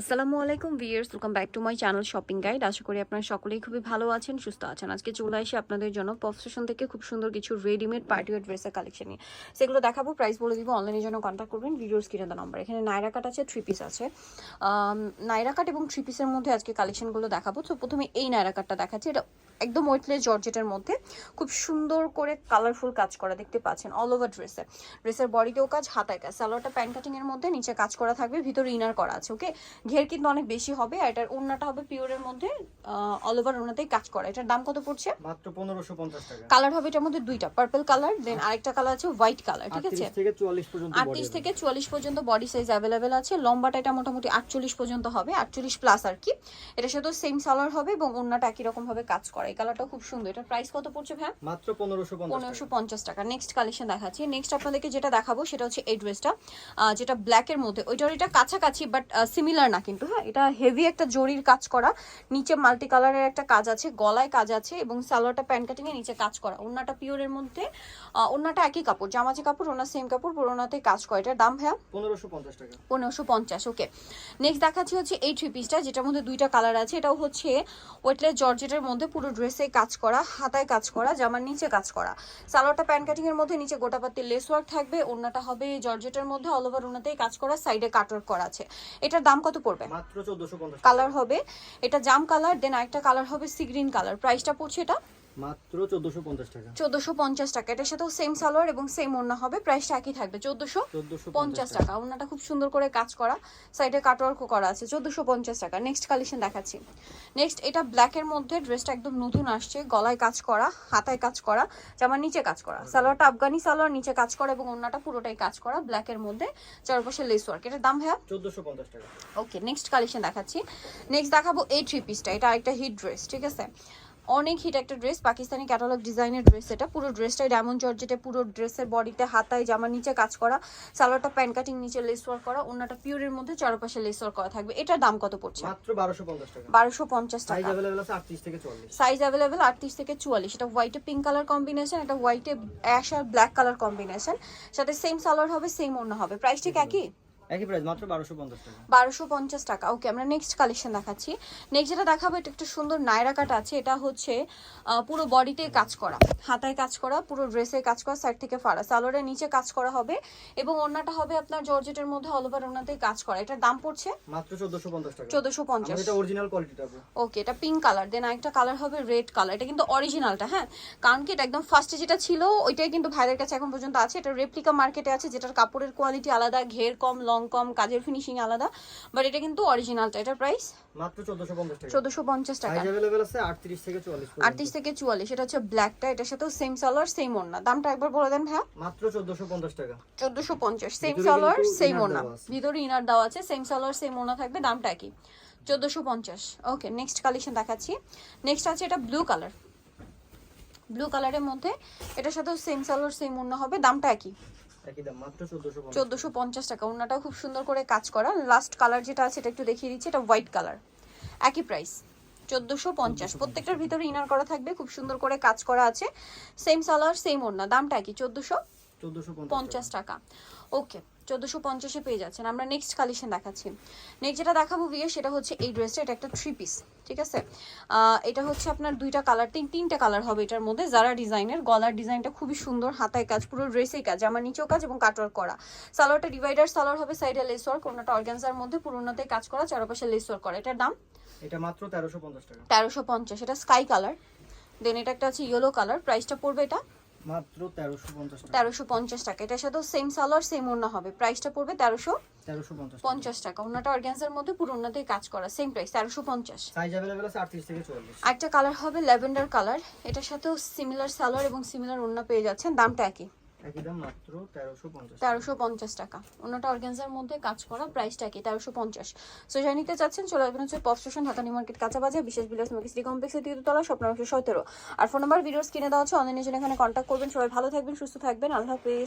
আসসালামু আলাইকুম viewers welcome back to my channel shopping guide আশা করি আপনারা সকলেই খুবই ভালো আছেন, সুস্থ আছেন। আজকে চলে আসি আপনাদের জন্য পপ স্টেশন থেকে খুব সুন্দর কিছু রেডিমেড পার্টিওয়ার ড্রেসের কালেকশন নিয়ে। সেগুলো দেখাবো প্রাইস বলে দিব অনলাইনে জন্য কন্ট্যাক্ট করবেন, ভিডিওর স্ক্রিনে দেওয়া নাম্বার এখানে নাইরা কাট আছে থ্রি পিস আছে। নাইরা কাট এবং থ্রি পিসের মধ্যে আজকে কালেকশনগুলো দেখাবো। তো প্রথমে এই নাইরা কাটটা দেখাচ্ছি, এটা একদম ওয়েটলেস জর্জেটের মধ্যে খুব সুন্দর করে কালারফুল কাজ করা দেখতে পাচ্ছেন অল ওভার ড্রেসে ড্রেসের বডিতেও কাজ হাতায় কাজ। সালোয়ারটা প্যান্ট কাটিং এর মধ্যে নিচে কাজ করা থাকবে ভিতরে ইনার করা আছে ওকে ঘের কিন্তু অনেক বেশি হবে আর এটার ওড়নাটা হবে পিওরের মধ্যে অল ওভার ওড়নাতেই কাজ করা। এটার দাম কত পড়ছে? মাত্র পনেরোশো পঞ্চাশ টাকা। কালার হবে এটার মধ্যে দুইটা পার্পল কালার দেন আরেকটা কালার আছে হোয়াইট কালার ঠিক আছে? আটত্রিশ থেকে চুয়াল্লিশ পর্যন্ত। থেকে চুয়াল্লিশ পর্যন্ত বডি সাইজ অ্যাভেলেবেল আছে। লম্বাটা এটা মোটামুটি আটচল্লিশ পর্যন্ত হবে আটচল্লিশ প্লাস আর কি। এটার সাথে সেম সালোয়ার হবে এবং ওড়নাটা একই রকম ভাবে কাজ করে। এই কালারটাও খুব সুন্দর। এটার প্রাইস কত পড়ছে ভাই মাত্র পনেরোশো পঞ্চাশ পনেরোশো পঞ্চাশ টাকা। নেক্সট কালেকশন দেখাচ্ছি। নেক্সট আপনাদেরকে যেটা দেখাবো সেটা হচ্ছে এই ড্রেসটা যেটা ব্ল্যাক এর মধ্যে। ওইটার এটা কাছাকাছি বাট সিমিলার না কিন্তু হ্যাঁ? এটা হেভি একটা জরির কাজ করা। নিচে মাল্টি কালারের একটা কাজ আছে গলায় কাজ আছে এবং সালোয়ারটা প্যান্ট কাটিং এর নিচে কাজ করা। ওনাটা পিওরের মধ্যে আহ, ওড়নাটা একই কাপড় জামাজি কাপড় ওনার সেম কাপড় পুরোনাতে কাজ করে। এটার দাম ভাইয়া? পনেরোশো পঞ্চাশ টাকা। পনেরোশো পঞ্চাশ ওকে নেক্সট দেখাচ্ছি হচ্ছে এই থ্রি পিসটা যেটার মধ্যে দুইটা কালার আছে। এটাও হচ্ছে ওয়েটলেস জর্জেটের মধ্যে পুরো ড্রেসে কাজ করা হাতায় কাজ করা জামার নিচে কাজ করা। সালোয়ারটা প্যান্ট কাটিং এর মধ্যে নিচে গোটা গোটাপাতির লেস ওয়ার্ক থাকবে ওনাটা হবে জর্জেটের মধ্যে অল ওভার ওনাতেই কাজ করা সাইডে কাটওয়ার্ক করা আছে। এটার দাম কত পড়বে? মাত্র চোদ্দশো পঞ্চাশ কালার হবে এটা জাম কালার দেন আরেকটা কালার হবে সি গ্রিন কালার প্রাইসটা পড়ছে এটা? মাত্র চোদ্দশো পঞ্চাশ টাকা। চোদ্দশো পঞ্চাশ টাকা। এটার সাথেও সেম সালোয়ার এবং সেম ওড়না হবে। প্রাইসটা একই থাকবে। চোদ্দশো চোদ্দশো পঞ্চাশ টাকা। ওনাটা খুব সুন্দর করে কাজ করা। সাইডে কাটওয়ার্কও করা আছে। চোদ্দশো পঞ্চাশ টাকা। নেক্সট কালেকশন দেখাচ্ছি। নেক্সট এটা ব্ল্যাকের মধ্যে ড্রেসটা একদম নতুন আসছে। গলায় কাজ করা হাতায় কাজ করা জামার নিচে কাজ করা। সালোয়ারটা আফগানি সালোয়ার নিচে কাজ করা এবং ওনাটা পুরোটাই কাজ করা ব্ল্যাকের মধ্যে। চারপাশে লেস ওয়ার্ক এটার দাম ভাইয়া? চোদ্দশো পঞ্চাশ টাকা। ওকে নেক্সট কালেকশন দেখাচ্ছি। নেক্সট দেখাবো এই থ্রি পিসটা এটা আরেকটা হিট ড্রেস ঠিক আছে? অনেক হিট একটা ড্রেস পাকিস্তানি ক্যাটালগ ডিজাইনের ড্রেস এটা। পুরো ড্রেসটাই ডায়মন্ড জর্জেটে পুরো ড্রেসের বডিতে হাতায় জামার নিচে কাজ করা সালোয়ারটা প্যান্ট কাটিং নিচে লেস ওয়ার্ক করা ওনাটা পিওরের মধ্যে চারপাশে লেস ওয়ার্ক করা থাকবে। এটার দাম কত পড়ছে? মাত্র বারোশো পঞ্চাশ টাকা। বারোশো পঞ্চাশ সাইজ টাকা অ্যাভেলেবেল আছে আটত্রিশ থেকে চুয়াল্লিশ। সাইজ অ্যাভেলেবেল আটত্রিশ থেকে চুয়াল্লিশ। এটা হোয়াইটে পিঙ্ক কালার কম্বিনেশন এটা হোয়াইটে অ্যাশ আর ব্ল্যাক কালার কম্বিনেশন সাথে সেম সালোয়ার হবে সেম ওড়না হবে। প্রাইস ঠিক একই? একই প্রাইস মাত্র বারোশো পঞ্চাশ টাকা। বারোশো পঞ্চাশ টাকা। ওকে আমরা নেক্সট কালেকশন দেখাচ্ছি। নেক্সট যেটা দেখাবো এটা একটা সুন্দর নায়রা কাট আছে। এটা হচ্ছে পুরো বডিতে কাজ করা। হাতায় কাজ করা পুরো ড্রেসে কাজ করা সাইড থেকে ফাড়া। সালোয়ারের নিচে কাজ করা হবে এবং ওড়নাটা হবে আপনার জর্জেটের মধ্যে অল ওভার ওড়নাতেই কাজ করা। এটার দাম পড়ছে? মাত্র চোদ্দশো পঞ্চাশ টাকা। চোদ্দশো পঞ্চাশ। আমাদের এটা অরিজিনাল কোয়ালিটিটা ওকে এটা পিঙ্ক কালার দেন আরেকটা কালার হবে রেড কালার এটা কিন্তু অরিজিনালটা হ্যাঁ? কারণ কি এটা একদম ফার্স্টে যেটা ছিল ওইটাই কিন্তু ভাইদের কাছে এখন পর্যন্ত আছে। এটা রেপ্লিকা মার্কেটে আছে যেটার কাপড়ের কোয়ালিটি আলাদা ঘের কম লং কম কাজের ফিনিশিং আলাদা বাট এটা কিন্তু অরিজিনালটা এটার প্রাইস মাত্র চোদ্দশো পঞ্চাশ টাকা। চোদ্দশো পঞ্চাশ টাকা। সাইজ অ্যাভেলেবেল আছে আটত্রিশ থেকে চুয়াল্লিশ পর্যন্ত। আটত্রিশ থেকে চুয়াল্লিশ এটা হচ্ছে ব্ল্যাকটা এটার সাথেও সেম সালোয়ার সেম ওড়না দামটা একবার বলে দেন ভাইয়া। মাত্র চোদ্দশো পঞ্চাশ টাকা। চোদ্দশো পঞ্চাশ সেম সালোয়ার সেম ওড়না ভিতরে ইনার দেওয়া আছে সেম সালোয়ার সেম ওড়না থাকবে দামটা একই। চোদ্দশো পঞ্চাশ। ওকে নেক্সট কালেকশন দেখাচ্ছি। নেক্সট আছে এটা ব্লু কালার ব্লু কালারের মধ্যে এটার সাথেও সেম সালোয়ার সেম ওড়না হবে দামটা মাত্র চোদ্দশো পঞ্চাশ। টাকা। ওড়নাটাও খুব সুন্দর করে কাজ করা। লাস্ট কালার যেটা আছে এটা একটু দেখিয়ে দিচ্ছি। এটা হোয়াইট কালার একই প্রাইস চোদ্দশো পঞ্চাশ। প্রত্যেকটার ভিতরে ইনার করা থাকবে। খুব সুন্দর করে কাজ করা আছে। সেম সালার সেম ওড়না দামটা কি চোদ্দশো পঞ্চাশ টাকা। ওকে চোদ্দোশো পঞ্চাশে পেয়ে যাচ্ছেন। আমরা নেক্সট কালেকশন দেখাচ্ছি। নেক্সট যেটা দেখাবো বিয়ে সেটা হচ্ছে এই ড্রেসটা এটা একটা থ্রি পিস ঠিক আছে? এটা হচ্ছে আপনার দুইটা কালার তিন তিনটা কালার হবে এটার মধ্যে যারা ডিজাইনের গলার ডিজাইনটা খুবই সুন্দর হাতায় কাজ পুরো ড্রেসেই কাজ আমার নিচেও কাজ এবং কাটওয়ার্ক করা। সালোয়ারটা ডিভাইডার সালোয়ার হবে সাইডে লেস ওয়ার্ক কোনটা অর্গানজার মধ্যে পুরোনোতে কাজ করা চারপাশে লেস ওয়ার্ক করা। এটার দাম? এটা মাত্র তেরোশো পঞ্চাশ টাকা। তেরোশো পঞ্চাশ। এটা স্কাই কালার দেন এটা একটা আছে ইয়েলো কালার প্রাইসটা পড়বে এটা মাত্র তেরোশো পঞ্চাশ টাকা। তেরোশো পঞ্চাশ টাকা। এটার সাথেও সেম সালোয়ার সেম ওড়না হবে। প্রাইসটা পড়বে তেরোশো তেরোশো পঞ্চাশ পঞ্চাশ টাকা। ওড়নাটা অর্গানজার মধ্যে পুরো ওনাতেই কাজ করা। সেম প্রাইস তেরোশো পঞ্চাশ। সাইজ अवेलेबल আছে আটত্রিশ থেকে চুয়াল্লিশ। একটা কালার হবে ল্যাভেন্ডার কালার এটার সাথেও সিমিলার সালোয়ার এবং সিমিলার ওড়না পেয়ে যাচ্ছেন। দামটা একই। টাকা। অন্যটা মধ্যে কাজ করা প্রাইসটা কি নিতে হচ্ছে হাতানি মার্কেট কাঁচা বিশেষ সতেরো। আর ফোন নাম্বার ভিডিওস কিনে দেওয়া হচ্ছে অনলাইনে এখানে কন্ট্যাক্ট করবেন। সবাই ভালো থাকবেন, সুস্থ থাকবেন। আল্লাহ হাফিজ।